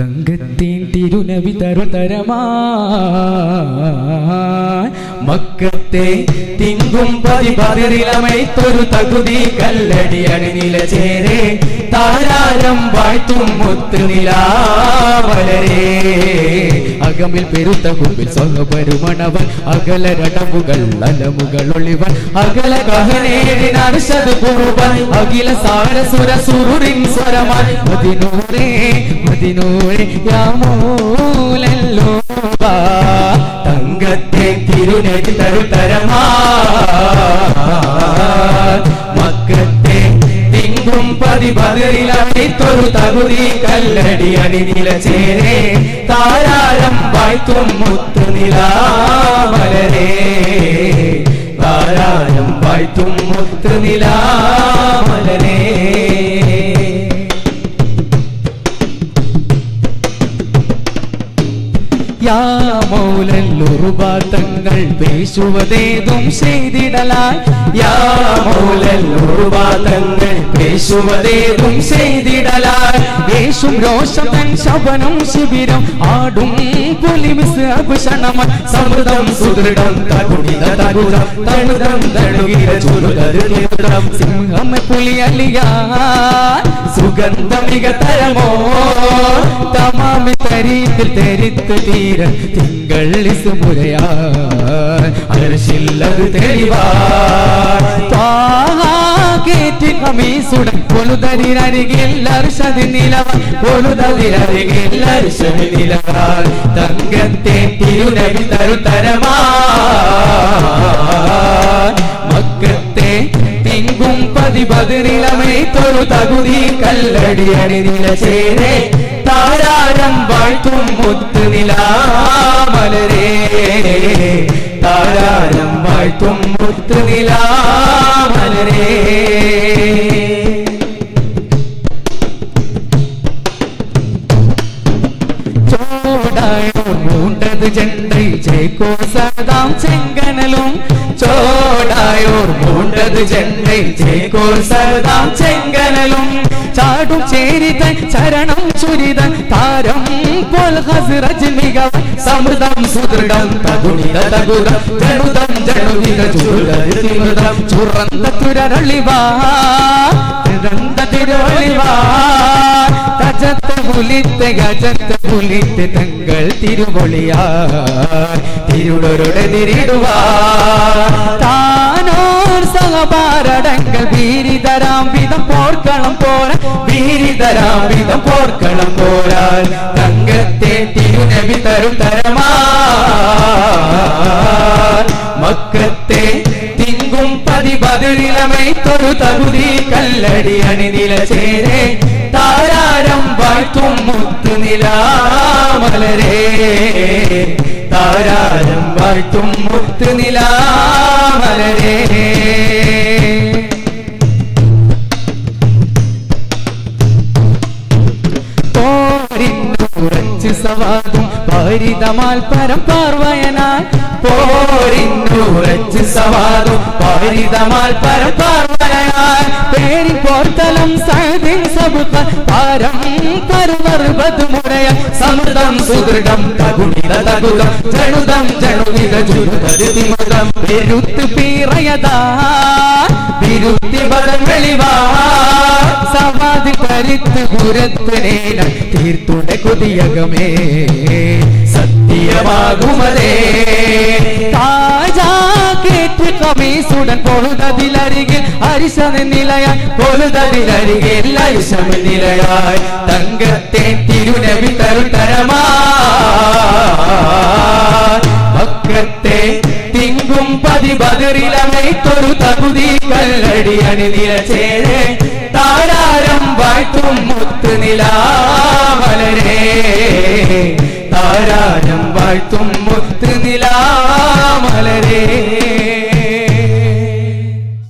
തങ്കത്തേൻ തിരുനവി തരുതരമാ മക്കത്തെ തിങ്കും പതി പതിരിലമൈത്തൊരു തകുതി കല്ലടി അണിനില ചേരെ. താരാരം വാഴ്ത്തും മുത്ത് നിലാവലേ അകമിൽ പെരുത്ത കുമ്പിൽ സ്വഹപരുമണവൻ അകല രടവുകൾ അലമുകൾ ഒളിവൻ. അകല ഗഹനേടിനർഷത് കുറുവൻ അഖില സാരസുര സുറുറിൻ സ്വരമൻ. മതിനൂറേ മതിനൂറേ യാമൂലല്ലോ തങ്കത്തെ തിരുനെടി തരുതരമാ മക്കത്തെ തിങ്കും പതിപതിരിലടിത്തൊരു തകുതി കല്ലടി അണിനില ചേരെ. താരാരം വായ്ത്തും മുത്തു വളരെ താരാരം വായ്ത്തും മുത്തു യാ മൗലല്ലുറുപാത്തങ്ങൾ പേശുവതേതും ചെയ്തിടലാൽ യാ മൗലല്ലുറുപാത്തങ്ങൾ പേശുവതേതും ചെയ്തിടലാൽ യേശും രോഷം തൻ ശബനം ശിബിരം ആടും പുലിമിസ് അഭിഷണമൻ സമൃതം സുദൃഢം തകുടിത തകുടം തണുതം തണുകിര ചുരുതരുതം സിംഹം പുലിയലിയ സുഗന്ധമിക തരമോ തമാമി തരീത്തിൽ തെരിത്ത് തീര തിങ്കൾ മുരയാ. അരശില്ലത് തെളിവാ. കേറ്റി കമീസുടൻ പൊലുതരിനരികിൽ അർഷതി നിലവ. പൊലുതരിനരികിൽ അർഷതി നിലവ തങ്കത്തെ തിരുനവി തരുതരമാ. മക്കത്തെ തിങ്കും പതി പതിപതിരിലമേ തൊരു തകുതി കല്ലടി അണിനില ചേരേ. താരാരം വാഴ്ത്തും മുത്ത് നിലാമലരേ താരാരം വാഴ്ത്തും മുത്ത് നിലാമലരേ ചോടായോ മൂണ്ടത് ചെണ്ടൈ സദാം ചെങ്കനലും ചോടായോർ മൂണ്ടത് ചെണ്ടൈ ചേക്കോ സദാം ചെങ്കനലും ചാടും ചേരിത ചരണം ചുരിതൻ താരം പോൽ ഹസ്റജ് മികവ്. സമൃതം സുദൃഢം തകുണിത തകുര ജനുതം ജനുവിത ചുരുതം ചുറന്ത തുരരളിവ തിരന്ത തിരുവളിവാ. തജത്ത് പുലിത്ത് ഗജത്ത് തങ്ങൾ തിരുവൊളിയാ തിരുടരുടെ തിരിടുവാ താനോർ സഹപാരടങ്ങൾ വീരിതരാം വിധം പോർക്കണം പോരാ വീരിതരാം വിധം പോർക്കണം പോരാൽ തങ്കത്തെ തിരുനബി തരും തരമാ മക്കത്തെ തിങ്കും പതിപതിരിലമൈ തൊരു തകുതി കല്ലടി അണിനില ചേരേ. താരാരം വാഴ്ത്തും മുത്തു നിലാമലരേ താരാരം വാഴ്ത്തും മുത്തു നിലാമലരേ സവാദും പരിതമാൽ പരം പാർവയനാൽ പോരിന്നുറച്ച് സവാദും പരിതമാൽ പരം പാർവയനാൽ പേരി പോർത്തലം സഹദിൻ സബുക പാരം പരുവർവത് മുടയ സമൃദ്ധം സുദൃഢം തകുണിത തകുതം ജണുതം ജണുവിത ജുരുതരുതിമുതം പെരുത്ത് പീറയതാ വിരുത്തി പദം വെളിവാ. പരിത്ത് പുരത്തിനേന തീർത്തുടെ കൊതിയകമേ സത്യമാകുമതേ താജാക്കേറ്റ് കമീസുടൻ പൊഴുതതിലരികിൽ അരിശന നിലയായി പൊഴുതതിലരികിൽ അരിശമ നിലയായി തങ്കത്തെ തിരുനവി തരുതരമാ മക്കത്തെ തിങ്കും പതി ബദറിലമൈത്തൊരു തകുതി കല്ലടി അണിനില ചേരെ താരാരം വാഴ്ത്തും മുത്ത് നിലാവലരെ. താരാരം വാഴ്ത്തും മുത്ത് നിലാമലരേ